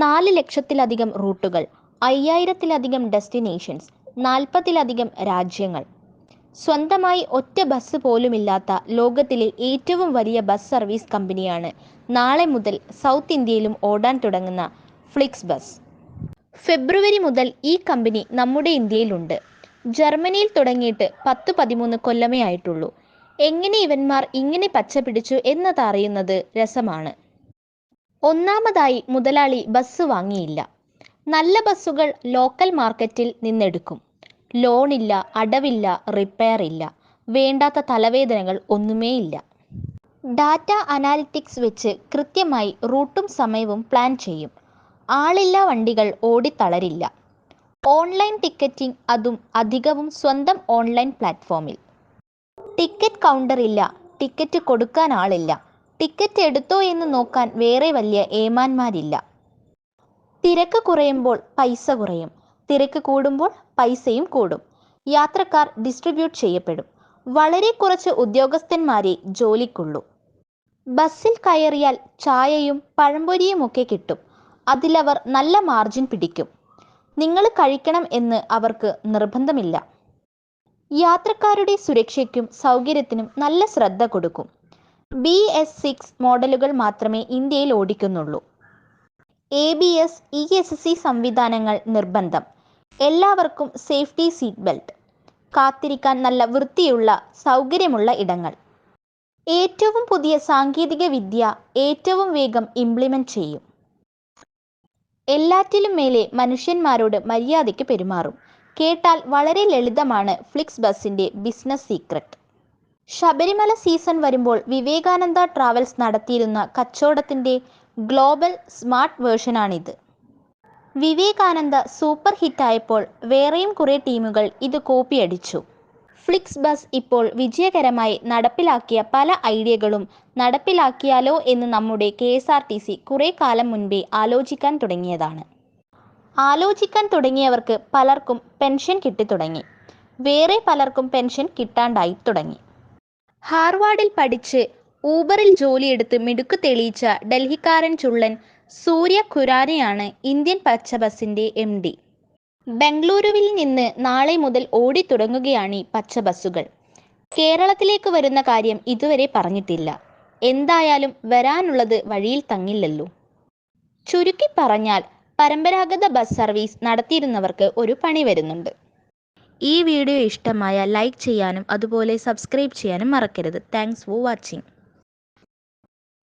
നാല് ലക്ഷത്തിലധികം റൂട്ടുകൾ അയ്യായിരത്തിലധികം ഡെസ്റ്റിനേഷൻസ് നാൽപ്പതിലധികം രാജ്യങ്ങൾ. സ്വന്തമായി ഒറ്റ ബസ് പോലുമില്ലാത്ത ലോകത്തിലെ ഏറ്റവും വലിയ ബസ് സർവീസ് കമ്പനിയാണ് നാളെ മുതൽ സൗത്ത് ഇന്ത്യയിലും ഓടാൻ തുടങ്ങുന്ന ഫ്ലിക്സ് ബസ്. ഫെബ്രുവരി മുതൽ ഈ കമ്പനി നമ്മുടെ ഇന്ത്യയിലുണ്ട്. ജർമ്മനിയിൽ തുടങ്ങിയിട്ട് പത്ത് പതിമൂന്ന് കൊല്ലമേ ആയിട്ടുള്ളൂ. എങ്ങനെ ഇവന്മാർ ഇങ്ങനെ പച്ച പിടിച്ചു എന്നതറിയുന്നത് രസമാണ്. ഒന്നാമതായി മുതലാളി ബസ് വാങ്ങിയില്ല. നല്ല ബസ്സുകൾ ലോക്കൽ മാർക്കറ്റിൽ നിന്നെടുക്കും. ലോണില്ല അടവില്ല റിപ്പയർ ഇല്ല. വേണ്ടാത്ത തലവേദനകൾ ഒന്നുമേയില്ല. ഡാറ്റ അനാലിറ്റിക്സ് വെച്ച് കൃത്യമായി റൂട്ടും സമയവും പ്ലാൻ ചെയ്യും. ആളില്ല വണ്ടികൾ ഓടിത്തളരില്ല. ഓൺലൈൻ ടിക്കറ്റിംഗ് അതും അധികവും സ്വന്തം ഓൺലൈൻ പ്ലാറ്റ്ഫോമിൽ ടിക്കറ്റ് കൗണ്ടറില്ല ടിക്കറ്റ് കൊടുക്കാൻ ആളില്ല. ടിക്കറ്റ് എടുത്തോ എന്ന് നോക്കാൻ വേറെ വലിയ ഏമാന്മാരില്ല. തിരക്ക് കുറയുമ്പോൾ പൈസ കുറയും. തിരക്ക് കൂടുമ്പോൾ പൈസയും കൂടും. യാത്രക്കാർ ഡിസ്ട്രിബ്യൂട്ട് ചെയ്യപ്പെടും. വളരെ കുറച്ച് ഉദ്യോഗസ്ഥന്മാരെ ജോലിക്കുള്ളൂ. ബസ്സിൽ കയറിയാൽ ചായയും പഴംപൊരിയും ഒക്കെ കിട്ടും. അതിലവർ നല്ല മാർജിൻ പിടിക്കും. നിങ്ങൾ കഴിക്കണം എന്ന് അവർക്ക് നിർബന്ധമില്ല. യാത്രക്കാരുടെ സുരക്ഷയ്ക്കും സൗകര്യത്തിനും നല്ല ശ്രദ്ധ കൊടുക്കും. ബി എസ് സിക്സ് മോഡലുകൾ മാത്രമേ ഇന്ത്യയിൽ ഓടിക്കുന്നുള്ളൂ. A B S E S C സംവിധാനങ്ങൾ നിർബന്ധം. എല്ലാവർക്കും സേഫ്റ്റി സീറ്റ് ബെൽറ്റ്. കാത്തിരിക്കാൻ നല്ല വൃത്തിയുള്ള സൗകര്യമുള്ള ഇടങ്ങൾ. ഏറ്റവും പുതിയ സാങ്കേതിക വിദ്യ ഏറ്റവും വേഗം ഇംപ്ലിമെന്റ് ചെയ്യും. എല്ലാറ്റിലും മേലെ മനുഷ്യന്മാരോട് മര്യാദയ്ക്ക് പെരുമാറും. കേട്ടാൽ വളരെ ലളിതമാണ് ഫ്ലിക്സ് ബസിന്റെ ബിസിനസ് സീക്രട്ട് ശബരിമല സീസൺ വരുമ്പോൾ വിവേകാനന്ദ ട്രാവൽസ് നടത്തിയിരുന്ന കച്ചവടത്തിന്റെ ഗ്ലോബൽ സ്മാർട്ട് വേർഷനാണിത്. വിവേകാനന്ദ സൂപ്പർ ഹിറ്റായപ്പോൾ വേറെയും കുറേ ടീമുകൾ ഇത് കോപ്പി അടിച്ചു ഫ്ലിക്സ് ബസ് ഇപ്പോൾ വിജയകരമായി നടപ്പിലാക്കിയ പല ഐഡിയകളും നടപ്പിലാക്കിയാലോ എന്ന് നമ്മുടെ K S R T C കുറേ കാലം മുൻപേ ആലോചിക്കാൻ തുടങ്ങിയതാണ്. ആലോചിക്കാൻ തുടങ്ങിയവർക്ക് പലർക്കും പെൻഷൻ കിട്ടിത്തുടങ്ങി. വേറെ പലർക്കും പെൻഷൻ കിട്ടാണ്ടായി തുടങ്ങി. ഹാർവാർഡിൽ പഠിച്ച് ഊബറിൽ ജോലിയെടുത്ത് മിടുക്ക് തെളിയിച്ച ഡൽഹിക്കാരൻ ചുള്ളൻ സൂര്യ ഖുരാനയാണ് ഇന്ത്യൻ പച്ച ബസിന്റെ എം ഡി. ബംഗളൂരുവിൽ നിന്ന് നാളെ മുതൽ ഓടി തുടങ്ങുകയാണ് ഈ പച്ചബസ്സുകൾ. കേരളത്തിലേക്ക് വരുന്ന കാര്യം ഇതുവരെ പറഞ്ഞിട്ടില്ല. എന്തായാലും വരാനുള്ളത് വഴിയിൽ തങ്ങില്ലല്ലോ. ചുരുക്കി പറഞ്ഞാൽ പരമ്പരാഗത ബസ് സർവീസ് നടത്തിയിരുന്നവർക്ക് ഒരു പണി വരുന്നുണ്ട്. ഈ വീഡിയോ ഇഷ്ടമായ ലൈക്ക് ചെയ്യാനും അതുപോലെ സബ്സ്ക്രൈബ് ചെയ്യാനും മറക്കരുത്. Thanks for watching